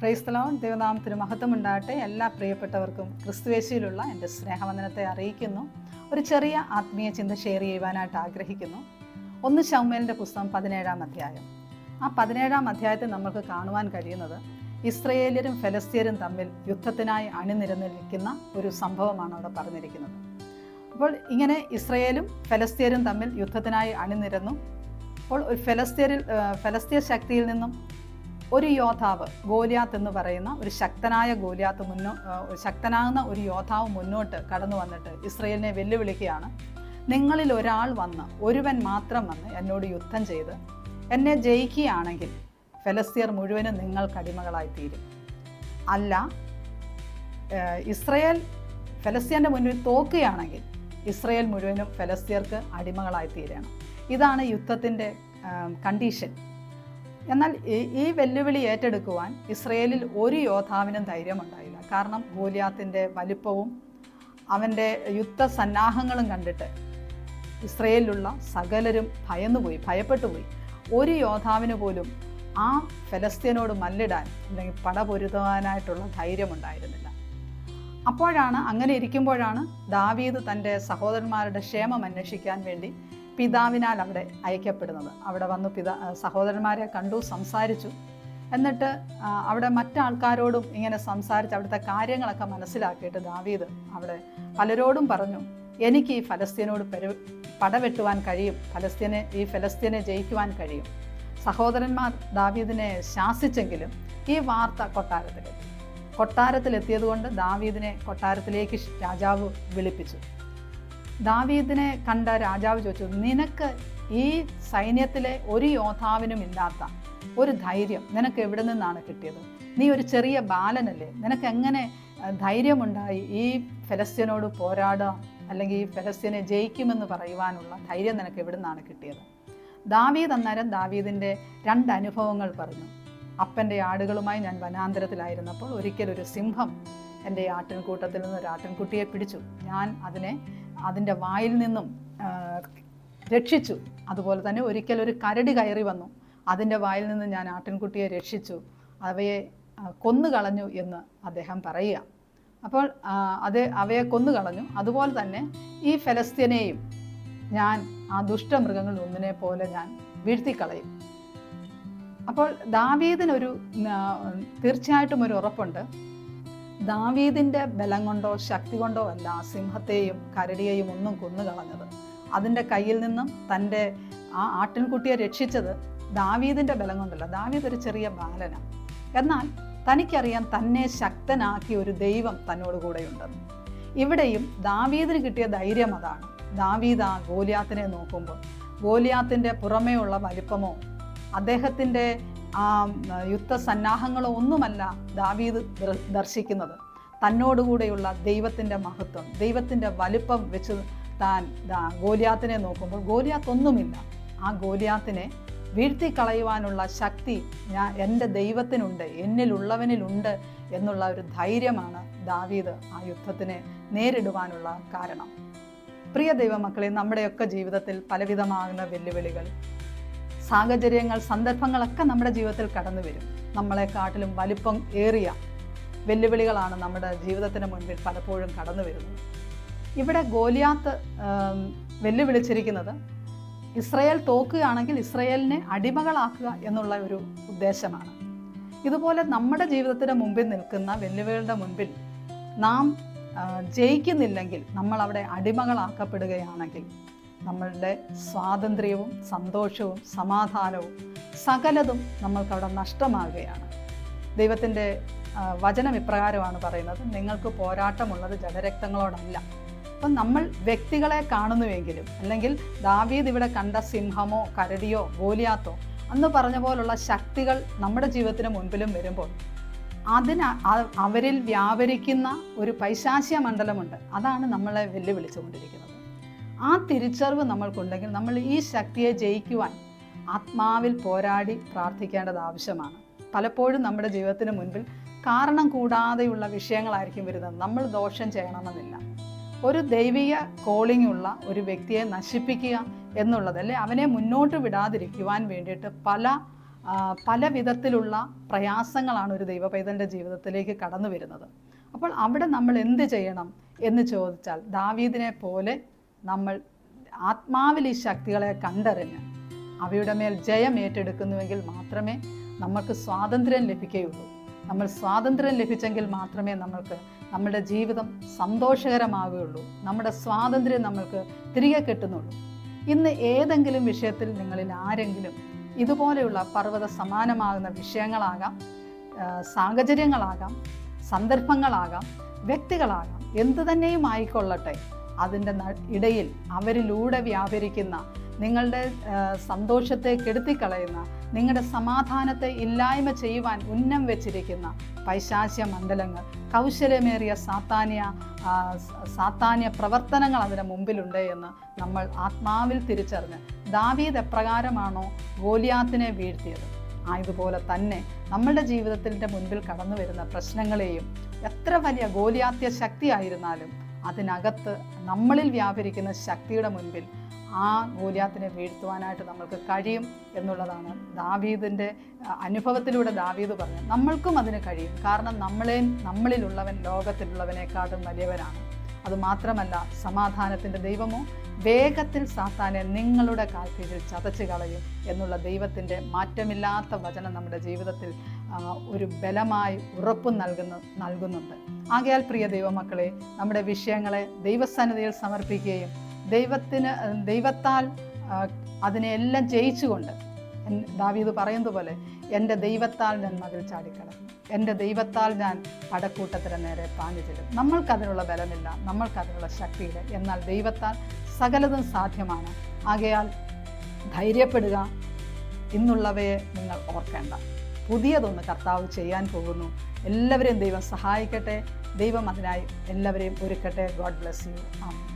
ക്രൈസ്തലവും ദൈവനാമത്തിന് മഹത്വം ഉണ്ടാകട്ടെ എല്ലാ പ്രിയപ്പെട്ടവർക്കും ക്രിസ്തുവേശിയിലുള്ള എന്റെ സ്നേഹവന്ദനത്തെ അറിയിക്കുന്നു. ഒരു ചെറിയ ആത്മീയ ചിന്ത ഷെയർ ചെയ്യുവാനായിട്ട് ആഗ്രഹിക്കുന്നു. ഒന്ന് ശൗമേലിന്റെ പുസ്തകം പതിനേഴാം അധ്യായം. ആ പതിനേഴാം അധ്യായത്തിൽ നമുക്ക് കാണുവാൻ കഴിയുന്നത് ഇസ്രയേലിയരും ഫലസ്തീനും തമ്മിൽ യുദ്ധത്തിനായി അണിനിരന്നിരിക്കുന്ന ഒരു സംഭവമാണ് അവിടെ പറഞ്ഞിരിക്കുന്നത്. അപ്പോൾ ഇങ്ങനെ ഇസ്രയേലും ഫലസ്തീനും തമ്മിൽ യുദ്ധത്തിനായി അണിനിരന്നു. അപ്പോൾ ഒരു ഫലസ്തീനിൽ ഫലസ്തീൻ ശക്തിയിൽ നിന്നും ഒരു യോദ്ധാവ് ഗോലിയാത്ത് എന്ന് പറയുന്ന ഒരു ശക്തനായ ഗോലിയാത്ത് മുന്നോ ശക്തനാകുന്ന ഒരു യോദ്ധാവ് മുന്നോട്ട് കടന്നു വന്നിട്ട് ഇസ്രയേലിനെ വെല്ലുവിളിക്കുകയാണ്. നിങ്ങളിൽ ഒരാൾ വന്ന് ഒരുവൻ മാത്രം വന്ന് എന്നോട് യുദ്ധം ചെയ്ത് എന്നെ ജയിക്കുകയാണെങ്കിൽ ഫലസ്തീർ മുഴുവനും നിങ്ങൾ അടിമകളായി തീരും അല്ല ഇസ്രയേൽ ഫലസ്തീന്റെ മുന്നിൽ തോക്കുകയാണെങ്കിൽ ഇസ്രയേൽ മുഴുവനും ഫലസ്തീർക്ക് അടിമകളായി തീരണം ഇതാണ് യുദ്ധത്തിന്റെ കണ്ടീഷൻ എന്നാൽ ഈ- വെല്ലുവിളി ഏറ്റെടുക്കുവാൻ ഇസ്രയേലിൽ ഒരു യോദ്ധാവിനും ധൈര്യമുണ്ടായില്ല. കാരണം ഗോലിയാത്തിന്റെ വലിപ്പവും അവന്റെ യുദ്ധസന്നാഹങ്ങളും കണ്ടിട്ട് ഇസ്രയേലിലുള്ള സകലരും ഭയന്നുപോയി ഭയപ്പെട്ടുപോയി. ഒരു യോദ്ധാവിന് പോലും ആ ഫലസ്തീനോട് മല്ലിടാൻ അല്ലെങ്കിൽ പടപൊരുതുവാനായിട്ടുള്ള ധൈര്യമുണ്ടായിരുന്നില്ല. അപ്പോഴാണ് അങ്ങനെ ഇരിക്കുമ്പോഴാണ് ദാവീദ് തന്റെ സഹോദരന്മാരുടെ ക്ഷേമം അന്വേഷിക്കാൻ വേണ്ടി പിതാവിനാൽ അവിടെ അയക്കപ്പെടുന്നത്. അവിടെ വന്നു പിതാ സഹോദരന്മാരെ കണ്ടു സംസാരിച്ചു. എന്നിട്ട് അവിടെ മറ്റാൾക്കാരോടും ഇങ്ങനെ സംസാരിച്ച് അവിടുത്തെ കാര്യങ്ങളൊക്കെ മനസ്സിലാക്കിയിട്ട് ദാവീദ് അവിടെ പലരോടും പറഞ്ഞു എനിക്ക് ഈ ഫലസ്തീനോട് പെരു പടവെട്ടുവാൻ കഴിയും. ഫലസ്തീനെ ഈ ഫലസ്തീനെ ജയിക്കുവാൻ കഴിയും. സഹോദരന്മാർ ദാവീദിനെ ശാസിച്ചെങ്കിലും ഈ വാർത്ത കൊട്ടാരത്തിലെത്തി. കൊട്ടാരത്തിലെത്തിയതുകൊണ്ട് ദാവീദിനെ കൊട്ടാരത്തിലേക്ക് രാജാവ് വിളിപ്പിച്ചു. ദാവീദിനെ കണ്ട രാജാവ് ചോദിച്ചു നിനക്ക് ഈ സൈന്യത്തിലെ ഒരു യോദ്ധാവിനും ഇല്ലാത്ത ഒരു ധൈര്യം നിനക്ക് എവിടെ നിന്നാണ് കിട്ടിയത്? നീ ഒരു ചെറിയ ബാലനല്ലേ? നിനക്ക് എങ്ങനെ ധൈര്യമുണ്ടായി ഈ ഫലസ്തീനോട് പോരാടുക അല്ലെങ്കിൽ ഈ ഫലസ്തീനെ ജയിക്കുമെന്ന് പറയുവാനുള്ള ധൈര്യം നിനക്ക് എവിടെ നിന്നാണ് കിട്ടിയത്? ദാവീദ് അന്നേരം ദാവീദിന്റെ രണ്ട് അനുഭവങ്ങൾ പറഞ്ഞു. അപ്പന്റെ ആടുകളുമായി ഞാൻ വനാന്തരത്തിലായിരുന്നപ്പോൾ ഒരിക്കലൊരു സിംഹം എന്റെ ആട്ടിൻകൂട്ടത്തിൽ നിന്ന് ഒരു ആട്ടിൻകുട്ടിയെ പിടിച്ചു. ഞാൻ അതിനെ അതിന്റെ വായിൽ നിന്നും രക്ഷിച്ചു. അതുപോലെ തന്നെ ഒരിക്കൽ ഒരു കരടി കയറി വന്നു. അതിന്റെ വായിൽ നിന്ന് ഞാൻ ആട്ടിൻകുട്ടിയെ രക്ഷിച്ചു. അവയെ കൊന്നുകളഞ്ഞു എന്ന് അദ്ദേഹം പറയുക. അപ്പോൾ അത് അവയെ കൊന്നുകളഞ്ഞു. അതുപോലെ തന്നെ ഈ ഫലസ്തീനെയും ഞാൻ ആ ദുഷ്ടമൃഗങ്ങളിൽ ഒന്നിനെ പോലെ ഞാൻ വീഴ്ത്തിക്കളയും. അപ്പോൾ ദാവീദിനൊരു തീർച്ചയായിട്ടും ഒരു ഉറപ്പുണ്ട്. ദാവീദിന്റെ ബലം കൊണ്ടോ ശക്തി കൊണ്ടോ അല്ല സിംഹത്തെയും കരടിയെയും ഒന്നും കൊന്നുകളഞ്ഞത്. അതിന്റെ കയ്യിൽ നിന്നും തന്റെ ആ ആട്ടിൻകുട്ടിയെ രക്ഷിച്ചത് ദാവീദിന്റെ ബലം കൊണ്ടല്ല ദാവീദ് ഒരു ചെറിയ ബാലനാണ്. എന്നാൽ തനിക്കറിയാം തന്നെ ശക്തനാക്കിയ ഒരു ദൈവം തന്നോട് കൂടെയുണ്ടെന്ന് ഇവിടെയും ദാവീദിന് കിട്ടിയ ധൈര്യം അതാണ്. ദാവീദ് ആ ഗോലിയാത്തിനെ നോക്കുമ്പോൾ ഗോലിയാത്തിന്റെ പുറമേയുള്ള വലിപ്പമോ അദ്ദേഹത്തിന്റെ ആ യുദ്ധസന്നാഹങ്ങളോ ഒന്നുമല്ല ദാവീദ് ദർ- ദർശിക്കുന്നത്. തന്നോടുകൂടെയുള്ള ദൈവത്തിന്റെ മഹത്വം ദൈവത്തിന്റെ വലുപ്പം വെച്ച് താൻ ഗോലിയാത്തിനെ നോക്കുമ്പോൾ ഗോലിയാത്ത് ഒന്നുമില്ല ആ ഗോലിയാത്തിനെ വീഴ്ത്തിക്കളയുവാനുള്ള ശക്തി ഞാൻ എന്റെ ദൈവത്തിനുണ്ട് എന്നിലുള്ളവനിലുണ്ട് എന്നുള്ള ഒരു ധൈര്യമാണ് ദാവീദ് ആ യുദ്ധത്തിനെ നേരിടുവാനുള്ള കാരണം. പ്രിയ ദൈവമക്കളെ നമ്മുടെയൊക്കെ ജീവിതത്തിൽ പലവിധമാകുന്ന വെല്ലുവിളികൾ സാഹചര്യങ്ങൾ സന്ദർഭങ്ങളൊക്കെ നമ്മുടെ ജീവിതത്തിൽ കടന്നു വരും. നമ്മളെക്കാട്ടിലും വലിപ്പം ഏറിയ വെല്ലുവിളികളാണ് നമ്മുടെ ജീവിതത്തിന് മുൻപിൽ പലപ്പോഴും കടന്നു വരുന്നത്. ഇവിടെ ഗോലിയാത്ത് വെല്ലുവിളിച്ചിരിക്കുന്നത് ഇസ്രയേൽ തോക്കുകയാണെങ്കിൽ ഇസ്രയേലിനെ അടിമകളാക്കുക എന്നുള്ള ഒരു ഉദ്ദേശമാണ്. ഇതുപോലെ നമ്മുടെ ജീവിതത്തിന് മുമ്പിൽ നിൽക്കുന്ന വെല്ലുവിളികളുടെ മുൻപിൽ നാം ജയിക്കുന്നില്ലെങ്കിൽ നമ്മൾ അവിടെ അടിമകളാക്കപ്പെടുകയാണെങ്കിൽ നമ്മളുടെ സ്വാതന്ത്ര്യവും സന്തോഷവും സമാധാനവും സകലതും നമ്മൾക്കവിടെ നഷ്ടമാകുകയാണ്. ദൈവത്തിന്റെ വചനം ഇപ്രകാരമാണ് പറയുന്നത് നിങ്ങൾക്ക് പോരാട്ടമുള്ളത് ജലരക്തങ്ങളോടല്ല അപ്പം നമ്മൾ വ്യക്തികളെ കാണുന്നുവെങ്കിലും അല്ലെങ്കിൽ ദാവീദ് ഇവിടെ കണ്ട സിംഹമോ കരടിയോ ഗോലിയാത്തോ അന്ന് പറഞ്ഞ പോലുള്ള ശക്തികൾ നമ്മുടെ ജീവിതത്തിന് മുൻപിലും വരുമ്പോൾ അതിന് അവരിൽ വ്യാപരിക്കുന്ന ഒരു പൈശാശ്യ മണ്ഡലമുണ്ട്. അതാണ് നമ്മളെ വെല്ലുവിളിച്ചുകൊണ്ടിരിക്കുന്നത്. ആ തിരിച്ചറിവ് നമ്മൾക്കുണ്ടെങ്കിൽ നമ്മൾ ഈ ശക്തിയെ ജയിക്കുവാൻ ആത്മാവിൽ പോരാടി പ്രാർത്ഥിക്കേണ്ടത് ആവശ്യമാണ്. പലപ്പോഴും നമ്മുടെ ജീവിതത്തിന് മുൻപിൽ കാരണം കൂടാതെയുള്ള വിഷയങ്ങളായിരിക്കും വരുന്നത്. നമ്മൾ ദോഷം ചെയ്യണമെന്നില്ല. ഒരു ദൈവിക കോളിംഗ് ഉള്ള ഒരു വ്യക്തിയെ നശിപ്പിക്കുക എന്നുള്ളതല്ലേ അവനെ മുന്നോട്ട് വിടാതിരിക്കുവാൻ വേണ്ടിയിട്ട് പല പല വിധത്തിലുള്ള പ്രയാസങ്ങളാണ് ഒരു ദൈവപൈതന്റെ ജീവിതത്തിലേക്ക് കടന്നു വരുന്നത്. അപ്പോൾ അവിടെ നമ്മൾ എന്ത് ചെയ്യണം എന്ന് ചോദിച്ചാൽ ദാവീദിനെ പോലെ നമ്മൾ ആത്മാവിൽ ഈ ശക്തികളെ കണ്ടറിഞ്ഞ് അവയുടെ മേൽ ജയം ഏറ്റെടുക്കുന്നുവെങ്കിൽ മാത്രമേ നമുക്ക് സ്വാതന്ത്ര്യം ലഭിക്കുകയുള്ളൂ. നമ്മൾ സ്വാതന്ത്ര്യം ലഭിച്ചെങ്കിൽ മാത്രമേ നമ്മൾക്ക് നമ്മുടെ ജീവിതം സന്തോഷകരമാവുകയുള്ളൂ. നമ്മുടെ സ്വാതന്ത്ര്യം നമ്മൾക്ക് തിരികെ കിട്ടുന്നുള്ളൂ. ഇന്ന് ഏതെങ്കിലും വിഷയത്തിൽ നിങ്ങളിൽ ആരെങ്കിലും ഇതുപോലെയുള്ള പർവത സമാനമാകുന്ന വിഷയങ്ങളാകാം സാഹചര്യങ്ങളാകാം സന്ദർഭങ്ങളാകാം വ്യക്തികളാകാം എന്തു തന്നെയും ആയിക്കൊള്ളട്ടെ. അതിന്റെ ഇടയിൽ അവരിലൂടെ വ്യാപരിക്കുന്ന നിങ്ങളുടെ സന്തോഷത്തെ കെടുത്തിക്കളയുന്ന നിങ്ങളുടെ സമാധാനത്തെ ഇല്ലായ്മ ചെയ്യുവാൻ ഉന്നം വെച്ചിരിക്കുന്ന പൈശാച്യ മണ്ഡലങ്ങൾ കൗശലമേറിയ സാത്താന്യ സാത്താന്യ പ്രവർത്തനങ്ങൾ അതിന് മുമ്പിലുണ്ട് എന്ന് നമ്മൾ ആത്മാവിൽ തിരിച്ചറിഞ്ഞ് ദാവീദ് എപ്രകാരമാണോ ഗോലിയാത്തിനെ വീഴ്ത്തിയത്? ആയതുപോലെ തന്നെ നമ്മളുടെ ജീവിതത്തിന്റെ മുൻപിൽ കടന്നു വരുന്ന പ്രശ്നങ്ങളെയും എത്ര വലിയ ഗോലിയാത്യ ശക്തിയായിരുന്നാലും അതിനകത്ത് നമ്മളിൽ വ്യാപരിക്കുന്ന ശക്തിയുടെ മുൻപിൽ ആ ഗോലിയാത്തിനെ വീഴ്ത്തുവാനായിട്ട് നമ്മൾക്ക് കഴിയും എന്നുള്ളതാണ് ദാവീദിന്റെ അനുഭവത്തിലൂടെ ദാവീദ് പറഞ്ഞു നമ്മൾക്കും അതിന് കഴിയും. കാരണം നമ്മളെ നമ്മളിലുള്ളവൻ ലോകത്തിലുള്ളവനേക്കാളും വലിയവനാണ്. അതുമാത്രമല്ല സമാധാനത്തിന്റെ ദൈവമോ വേഗത്തിൽ സാത്താനെ നിങ്ങളുടെ കാൽക്കീഴിൽ ചതച്ചു കളയും എന്നുള്ള ദൈവത്തിന്റെ മാറ്റമില്ലാത്ത വചനം നമ്മുടെ ജീവിതത്തിൽ ഒരു ബലമായി ഉറപ്പ് നൽകുന്ന നൽകുന്നുണ്ട്. ആകയാൽ പ്രിയ ദൈവമക്കളെ നമ്മുടെ വിഷയങ്ങളെ ദൈവസന്നിധിയിൽ സമർപ്പിക്കുകയും ദൈവത്തിന് ദൈവത്താൽ അതിനെല്ലാം ജയിച്ചുകൊണ്ട് ദാവീദ് പറയുന്നത് പോലെ എന്റെ ദൈവത്താൽ ഞാൻ മതിൽ ചാടിക്കടക്കും. എന്റെ ദൈവത്താൽ ഞാൻ പടക്കൂട്ടത്തിന് നേരെ പാഞ്ഞു ചെല്ലും. നമ്മൾക്കതിനുള്ള ബലമില്ല നമ്മൾക്കതിനുള്ള ശക്തിയില്ല. എന്നാൽ ദൈവത്താൽ സകലതും സാധ്യമാണ്. ആകയാൽ ധൈര്യപ്പെടുക. ഇന്നുള്ളവയെ നിങ്ങൾ ഓർക്കേണ്ട. പുതിയതൊന്ന് കർത്താവ് ചെയ്യാൻ പോകുന്നു. എല്ലാവരെയും ദൈവം സഹായിക്കട്ടെ. ദൈവം അതിനായി എല്ലാവരെയും ഒരുക്കട്ടെ. God bless you amen